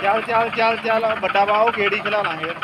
ਚੱਲ ਚੱਲ ਚੱਲ ਚੱਲ ਵੱਡਾ ਬਾਹੋ ਗੇੜੀ ਖਿਲਾ ਲਾਂਗੇ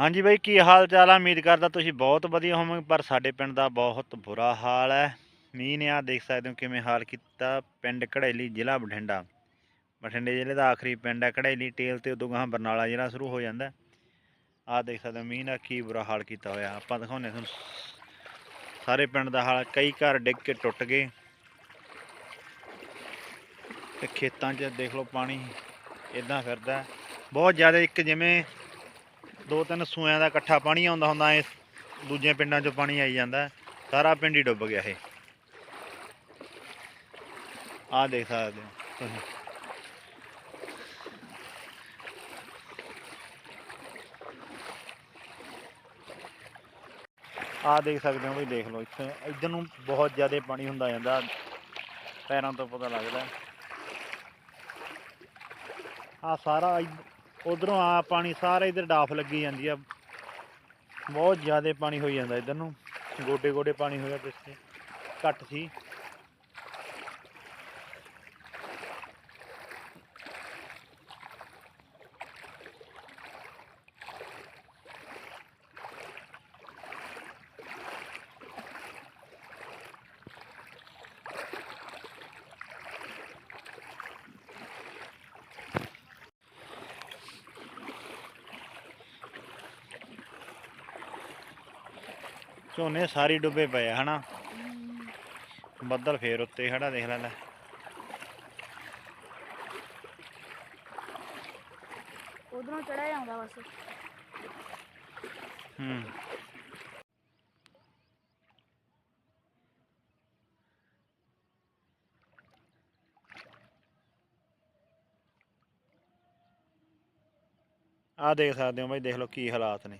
ਹਾਂਜੀ ਬਾਈ, ਕੀ ਹਾਲ ਚਾਲ ਆ? ਉਮੀਦ ਕਰਦਾ ਤੁਸੀਂ ਬਹੁਤ ਵਧੀਆ ਹੋਵੋਗੇ, ਪਰ ਸਾਡੇ ਪਿੰਡ ਦਾ ਬਹੁਤ ਬੁਰਾ ਹਾਲ ਹੈ। ਮੀਂਹ ਨੇ ਆ ਦੇਖ ਸਕਦੇ ਹੋ ਕਿਵੇਂ ਹਾਲ ਕੀਤਾ ਪਿੰਡ ਘੜੈਲੀ ਜ਼ਿਲ੍ਹਾ ਬਠਿੰਡਾ। ਬਠਿੰਡੇ ਜ਼ਿਲ੍ਹੇ ਦਾ ਆਖਰੀ ਪਿੰਡ ਹੈ, ਘੜੈਲੀ ਟੇਲ ਤੇ ਉਦੋਂ ਗਾਹਾਂ ਬਰਨਾਲਾ ਜ਼ਿਲ੍ਹਾ ਸ਼ੁਰੂ ਹੋ ਜਾਂਦਾ ਆ ਦੇਖ ਸਕਦੇ ਹੋ ਮੀਂਹ ਨੇ ਕੀ ਬੁਰਾ ਹਾਲ ਕੀਤਾ ਹੋਇਆ। ਆਪਾਂ ਦਿਖਾਉਂਦੇ ਤੁਹਾਨੂੰ। ਸਾਰੇ ਪਿੰਡ ਦਾ ਹਾਲ, ਕਈ ਘਰ ਡਿੱਗ ਕੇ ਟੁੱਟ ਗਏ। ਤੇ ਖੇਤਾਂ 'ਚ ਦੇਖ ਲਓ ਪਾਣੀ ਇਦਾਂ ਫਿਰਦਾ ਬਹੁਤ ਜ਼ਿਆਦਾ ਇੱਕ ਜਿਵੇਂ ਦੋ ਤਿੰਨ ਸੂਆਂ ਦਾ ਇਕੱਠਾ ਪਾਣੀ ਆਉਂਦਾ ਹੁੰਦਾ ਇਸ ਦੂਜੇ ਪਿੰਡਾਂ 'ਚੋਂ ਪਾਣੀ ਆਈ ਜਾਂਦਾ, ਸਾਰਾ ਪਿੰਡ ਹੀ ਡੁੱਬ ਗਿਆ ਇਹ। ਆਹ ਦੇਖ ਸਕਦੇ ਹੋ ਤੁਸੀਂ। ਆਹ ਦੇਖ ਸਕਦੇ ਹੋ ਵੀ ਦੇਖ ਲਓ, ਇੱਥੇ ਇੱਧਰ ਨੂੰ ਬਹੁਤ ਜ਼ਿਆਦਾ ਪਾਣੀ ਹੁੰਦਾ ਜਾਂਦਾ, ਪੈਰਾਂ ਤੋਂ ਪਤਾ ਲੱਗਦਾ। ਆ ਸਾਰਾ ਉਧਰੋਂ ਆ ਪਾਣੀ ਸਾਰਾ ਇਧਰ ਡਾਫ ਲੱਗੀ ਜਾਂਦੀ ਆ। ਬਹੁਤ ਜ਼ਿਆਦਾ ਪਾਣੀ ਹੋਈ ਜਾਂਦਾ ਇਧਰ ਨੂੰ। ਗੋਡੇ ਗੋਡੇ ਪਾਣੀ ਹੋਇਆ ਪਿੱਛੇ। ਘੱਟ ਸੀ। ਝੋਨੇ ਸਾਰੇ ਡੁੱਬੇ ਪਏ ਆ ਹਨਾ? ਬੱਦਲ ਫੇਰ ਉੱਤੇ ਖੜਾ ਦੇਖ ਲੈ ਲੈ। ਉਧਰੋਂ ਚੜਿਆ ਜਾਂਦਾ ਬਸ। ਹੂੰ। ਆ ਦੇਖ ਸਕਦੇ ਹੋ ਬਾਈ ਦੇਖ ਲਓ ਕੀ ਹਾਲਾਤ ਨੇ।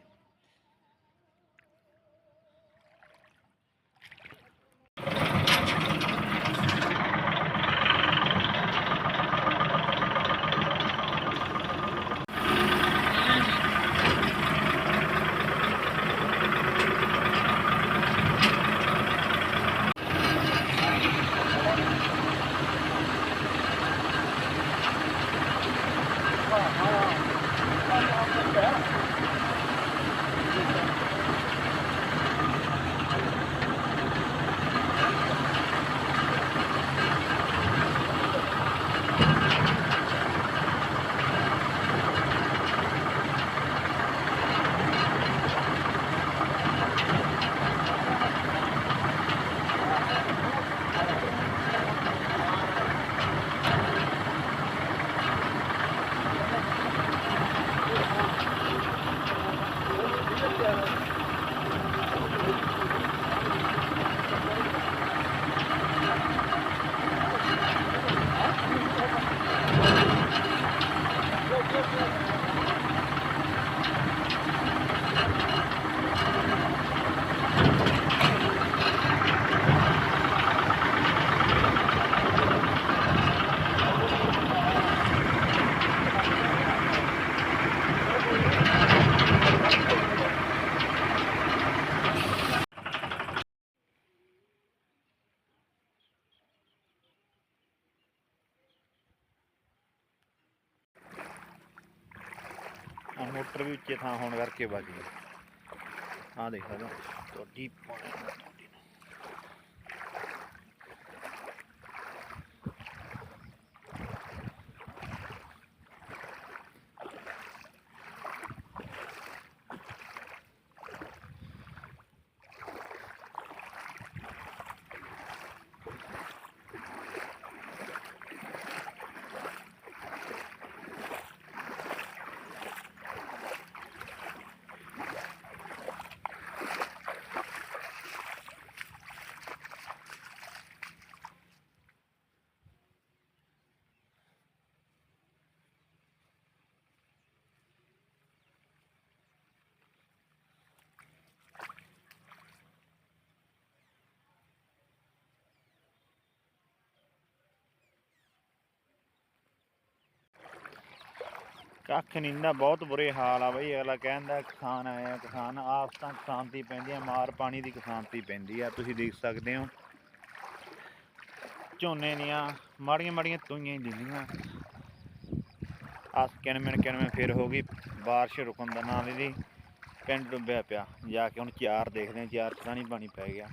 ਮੋਟਰ ਵੀ ਉੱਚੇ ਥਾਂ ਹੋਣ ਕਰਕੇ ਵੱਜ ਗਈ। ਆਹ ਦੇਖ ਲਓ ਤੁਹਾਡੀ ਕੱਖ ਨਹੀਂ ਨਾ ਬਹੁਤ ਬੁਰੇ ਹਾਲ ਆ ਬਈ। ਅਗਲਾ ਕਹਿੰਦਾ ਕਿਸਾਨ ਆਇਆ, ਕਿਸਾਨ ਆਪ ਤਾਂ ਕਿਸਾਨਤੀ ਪੈਂਦੀ ਆ, ਮਾਰ ਪਾਣੀ ਦੀ ਕਿਸਾਨਤੀ ਪੈਂਦੀ ਆ। ਤੁਸੀਂ ਦੇਖ ਸਕਦੇ ਹੋ। ਝੋਨੇ ਦੀਆਂ ਮਾੜੀਆਂ ਮਾੜੀਆਂ ਤੂਈਆਂ ਹੀ ਦਿੰਦੀਆਂ ਆਸ ਕਿਣਮਣ ਕਿਣਮਣ ਫਿਰ ਹੋ ਗਈ, ਬਾਰਿਸ਼ ਰੁਕਣ ਦਾ ਨਾਂ ਨਹੀਂ ਪਿੰਡ ਡੁੱਬਿਆ ਪਿਆ, ਜਾ ਕੇ ਹੁਣ ਚਾਰ ਦੇਖਦੇ ਹਾਂ ਚਾਰ ਚ ਤਾਂ ਨਹੀਂ ਪਾਣੀ ਪੈ ਗਿਆ।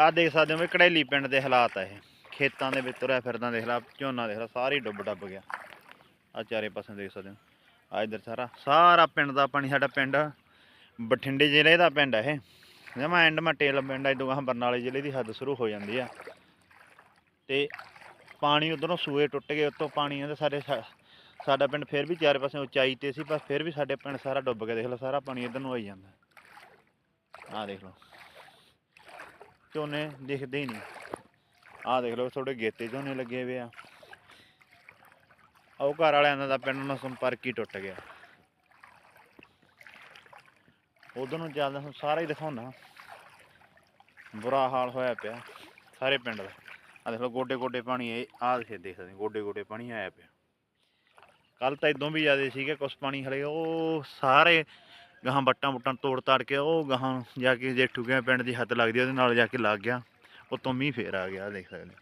ਆਹ ਦੇਖ ਸਕਦੇ ਹੋ ਵੀ ਕੜੈਲੀ ਪਿੰਡ ਦੇ ਹਾਲਾਤ ਆ ਇਹ। ਖੇਤਾਂ ਦੇ ਵਿੱਚ ਤੁਰਿਆ ਫਿਰਦਾ ਦੇਖ ਲਾ, ਝੋਨਾ ਦੇਖ ਲਾ, ਸਾਰੀ ਡੁੱਬ ਡੱਬ ਗਿਆ। ਆ ਚਾਰੇ ਪਾਸੇ ਦੇਖ ਸਕਦੇ ਹੋ। ਆ ਇਧਰ ਸਾਰਾ ਸਾਰਾ ਪਿੰਡ ਦਾ ਪਾਣੀ, ਸਾਡਾ ਪਿੰਡ ਬਠਿੰਡੇ ਜ਼ਿਲ੍ਹੇ ਦਾ ਪਿੰਡ ਹੈ ਇਹ। ਜਮਾ ਐਂਡ ਮਾ ਟੇਲ ਪਿੰਡ ਆ ਇਦੋਂ ਬਰਨਾਲੇ ਜ਼ਿਲ੍ਹੇ ਦੀ ਹੱਦ ਸ਼ੁਰੂ ਹੋ ਜਾਂਦੀ ਆ। ਤੇ ਪਾਣੀ ਉਧਰੋਂ ਸੂਏ ਟੁੱਟ ਗਏ, ਉੱਤੋਂ ਪਾਣੀ ਆਉਂਦਾ, ਸਾਡੇ ਸਾ- ਸਾਡਾ ਪਿੰਡ ਫਿਰ ਵੀ ਚਾਰੇ ਪਾਸੇ ਉਚਾਈ ਤੇ ਸੀ, ਪਰ ਫਿਰ ਵੀ ਸਾਡੇ ਪਿੰਡ ਸਾਰਾ ਡੁੱਬ ਗਿਆ, ਦੇਖ ਲਓ ਸਾਰਾ ਪਾਣੀ ਇਧਰ ਨੂੰ ਆਈ ਜਾਂਦਾ। ਆਹ ਦੇਖ ਲਓ। ਝੋਨੇ ਦਿਖਦੇ ਹੀ ਨਹੀਂ। ਆਹ ਦੇਖ ਲਓ ਥੋੜੇ ਗੇਤੇ ਝੋਨੇ ਲੱਗੇ ਹੋਏ ਆ। ਉਹ ਘਰ ਵਾਲਿਆਂ ਦਾ ਪਿੰਡ ਨਾਲ ਸੰਪਰਕ ਹੀ ਟੁੱਟ ਗਿਆ। ਉਧਰ ਨੂੰ ਚੱਲਦਾ ਹੁਣ ਸਾਰਾ ਹੀ ਦਿਖਾਉਣਾ ਬੁਰਾ ਹਾਲ ਹੋਇਆ ਪਿਆ, ਸਾਰੇ ਪਿੰਡ ਦਾ। ਆ ਦੇਖ ਲਓ ਗੋਡੇ ਗੋਡੇ ਪਾਣੀ, ਇਹ ਆਹ ਦੇਖਦੇ ਗੋਡੇ ਗੋਡੇ ਪਾਣੀ ਆਇਆ ਪਿਆ। ਕੱਲ ਤਾਂ ਇਦੋਂ ਵੀ ਜ਼ਿਆਦਾ ਸੀਗਾ, ਕੁਛ ਪਾਣੀ ਹਲੇ ਉਹ ਸਾਰੇ ਗਾਹਾਂ ਬੱਟਾਂ ਬੁੱਟਾਂ ਤੋੜ ਤਾੜ ਕੇ ਉਹ ਗਾਹਾਂ ਜਾ ਕੇ ਜੇਠੂ ਗਿਆ ਪਿੰਡ ਦੀ ਹੱਦ ਲੱਗਦੀ ਉਹਦੇ ਨਾਲ ਜਾ ਕੇ ਲੱਗ ਗਿਆ ਉਤੋਂ ਮੀਂਹ ਫੇਰ ਆ ਗਿਆ ਦੇਖ ਸਕਦੇ ਹੋ।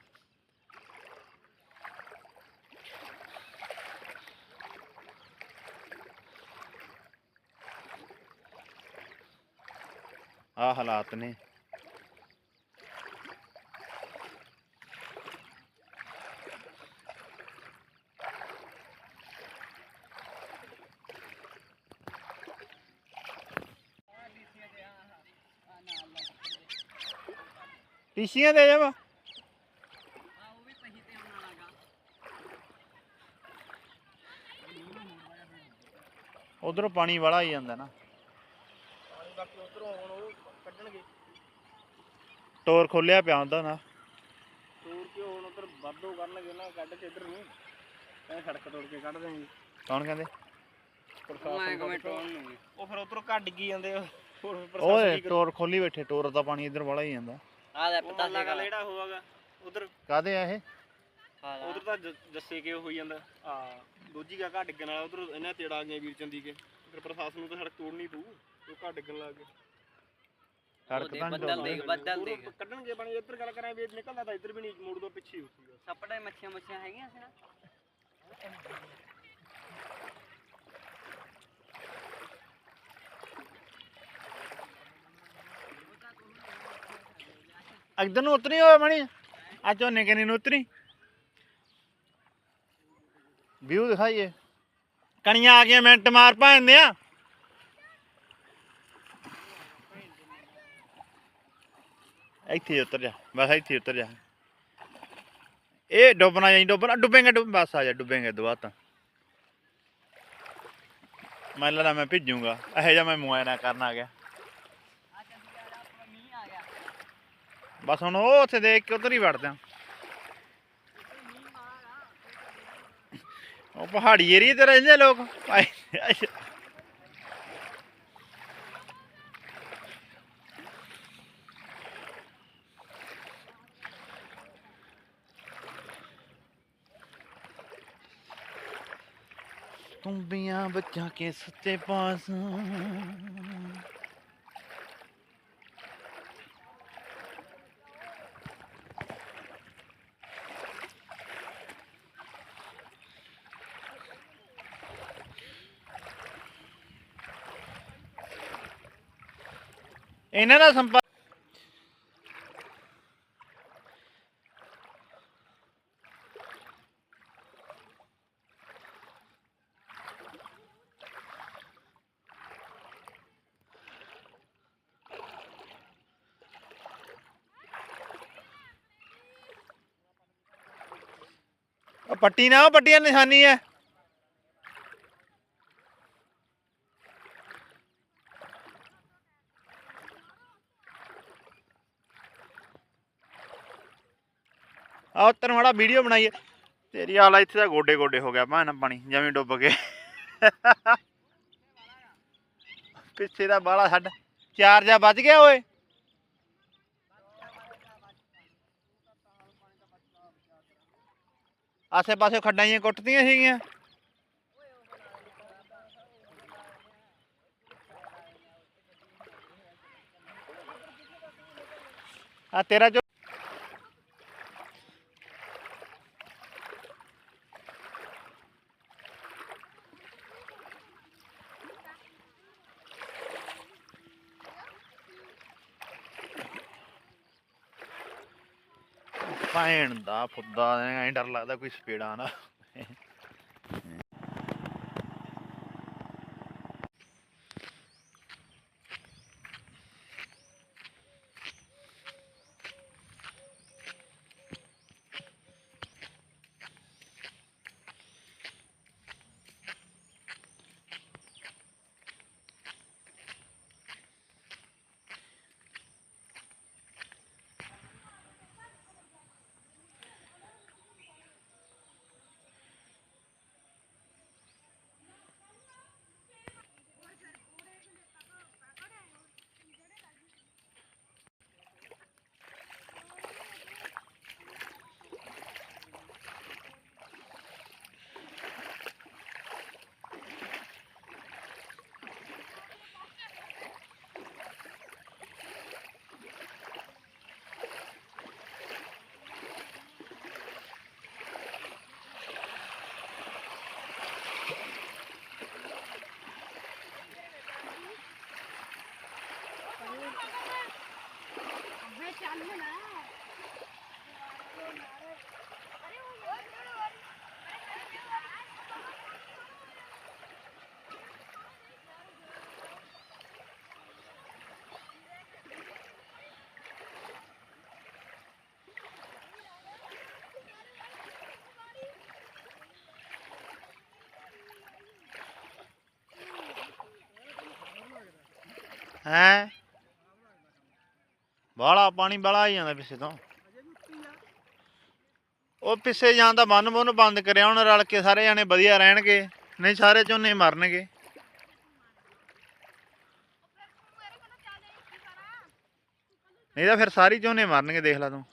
ਆਹ ਹਾਲਾਤ ਨੇ ਟੀਸੀਆਂ ਦੇ ਜਾਵਾ। ਉਧਰੋਂ ਪਾਣੀ ਵਾਲਾ ਹੀ ਜਾਂਦਾ ਨਾ। ਬਾਕੀ ਉਧਰੋਂ ਹੁਣ ਉਹ ਕੱਢਣਗੇ ਟੋਰ ਖੋਲਿਆ ਪਿਆ ਹੁੰਦਾ ਨਾ। ਤੋੜ ਕੇ ਹੁਣ ਉਧਰ ਵਾਧੋ ਕਰਨਗੇ ਨਾ ਕੱਢ ਕੇ ਇਧਰ ਨੂੰ ਐ ਸੜਕ ਤੋੜ ਕੇ ਕੱਢ ਦੇਣਗੇ ਕੌਣ ਕਹਿੰਦੇ ਉਹ ਫਿਰ ਉਧਰੋਂ ਕੱਢ ਕੀ ਜਾਂਦੇ। ਹੋਰ ਪ੍ਰਸ਼ਾਸਨ ਕੀ ਟੋਰ ਖੋਲੀ ਬੈਠੇ ਟੋਰ ਦਾ ਪਾਣੀ ਇਧਰ ਵਾਲਾ ਹੀ ਜਾਂਦਾ। ਆ ਲੈ ਪਤਾ ਲੱਗਾ ਜਿਹੜਾ ਹੋਵਾਗਾ ਉਧਰ। ਕਾਦੇ ਆ ਇਹ? ਉਧਰ ਤਾਂ ਜ- ਜੱਸੇ ਕੇ ਹੋਈ ਜਾਂਦਾ। ਆ ਦੋਜੀ ਕਾ ਘਾ ਡਿੱਗਣ ਵਾਲਾ ਉਧਰ ਇਹਨਾਂ ਤੇੜਾ ਆ ਗਈਆਂ ਵੀਰ ਚੰਦੀ ਕੇ ਫਿਰ ਪ੍ਰਸ਼ਾਸਨ ਨੂੰ ਤਾਂ ਸੜਕ ਤੋੜਨੀ ਪਊ ਉਹ ਘਾ ਡਿੱਗਣ ਲੱਗ ਗਏ। ਸੜਕ ਤਾਂ ਨੀ ਬੱਦਲ ਦੇਖ, ਬੱਦਲ ਦੇਖ। ਉਧਰੋਂ ਕੱਢਣਗੇ ਪਾਣੀ ਇੱਧਰ ਗੱਲ ਕਰਾਂ ਵੀ ਨਿਕਲਦਾ ਤਾਂ ਇੱਧਰ ਵੀ ਨਹੀਂ ਮੋੜ ਦੋ ਪਿੱਛੇ ਹੀ ਉੱਠੀਗਾ ਸੱਪੜੇ ਮੱਛੀਆਂ ਮੱਛੀਆਂ ਹੈਗੀਆਂ ਸੀ ਨਾ। અગદર નું ઉતરી હોય મણી આ ચો ને કેની ઉતરી વ્યૂ ਦਿਖਾਈਏ। ਕਣੀਆਂ ਆ ਗਈਆਂ, ਮਿੰਟ ਮਾਰ ਭਾਂਦੇ ਆ। ਇੱਥੇ ਉਤਰ ਜਾ, ਬਸ ਇੱਥੇ ਉਤਰ ਜਾ। ਇਹ ਡੁੱਬਣਾ ਜਾਂ ਡੁੱਬਣਾ, ਡੁੱਬੇਗਾ, ਡੁੱਬ, ਬਸ ਆ ਜਾ, ਡੁੱਬੇਗਾ ਦੁਆ ਤਾਂ। ਮੈਂ ਲੜਾ ਮੈਂ ਭਿੱਜੂਗਾ। ਇਹੋ ਜਿਹਾ ਮੈਂ ਮੁਆਇਨਾ ਕਰਨ ਆ ਗਿਆ। ਬਸ ਹੁਣ ਉਹ ਉੱਥੇ ਦੇਖ ਕੇ ਉਧਰ ਹੀ ਵੜਦੇ ਆ। ਉਹ ਪਹਾੜੀ ਏਰੀਏ ਤੇ ਰਹਿੰਦੇ ਲੋਕ। ਆਏ, ਤੁੰਬੀਆਂ ਬੱਚਾ ਕੇ ਸੱਚੇ ਪਾਸ। ਇਹਨਾਂ ਦਾ ਸੰਪਰਕ ਉਹ ਪੱਟੀ ਨਾ ਉਹ ਪੱਟੀਆਂ ਆ ਉੱਤਰ ਮਾੜਾ ਵੀਡੀਓ ਬਣਾਈ ਹੈ ਤੇਰੀ ਹਾਲਾ ਇੱਥੇ ਦਾ ਗੋਡੇ ਗੋਡੇ ਹੋ ਗਿਆ ਭਾਣ ਪਾਣੀ, ਜਮੀ ਡੁੱਬ ਕੇ ਪਿੱਛੇ ਦਾ ਬਾਲਾ ਛੱਡ। ਚਾਰ ਜਾ ਵੱਜ ਗਿਆ ਓਏ। ਆਸੇ ਪਾਸੇ ਖੱਡਾਂ ਜਿਹੀਆਂ ਕੁੱਟਦੀਆਂ ਸੀਗੀਆਂ। ਆ ਤੇਰਾ ਭੈਣ ਦਾ ਫੁੱਦਾ ਐਂ ਡਰ ਲੱਗਦਾ ਕੋਈ ਸਪੀੜਾ ਨਾ ਮੈਂ ਚੱਲ ਨਾ ਹੈ। ਬਾਲਾ ਪਾਣੀ ਬਾਲਾ ਹੀ ਜਾਂਦਾ ਪਿੱਛੇ ਤੋਂ। ਉਹ ਪਿੱਛੇ ਜਾਂ ਤਾਂ ਬੰਨ ਬੰਨ ਬੰਦ ਕਰਿਆ, ਹੁਣ ਰਲ ਕੇ ਸਾਰੇ ਜਾਣੇ ਵਧੀਆ ਰਹਿਣਗੇ, ਨਹੀਂ ਸਾਰੇ ਝੋਨੇ ਮਰਨਗੇ। ਨਹੀਂ ਤਾਂ ਫਿਰ ਸਾਰੀ ਝੋਨੇ ਮਰਨਗੇ, ਦੇਖ ਲੈ ਤੂੰ।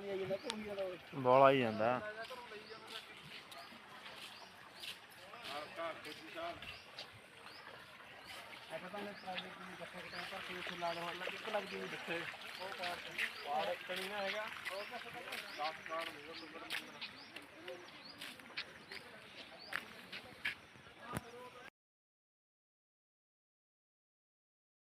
ਪਾਣੀ ਆਈ ਜਾਂਦਾ ਕੋਈ ਜਾਂਦਾ ਬੋਲਾ ਹੀ ਜਾਂਦਾ। ਉਹ ਪਾਰ ਪਾਰ ਇੱਕ ਨਹੀਂ ਹੈਗਾ ਉਹ 10 ਕਾਰਡ ਹੋਊਗਾ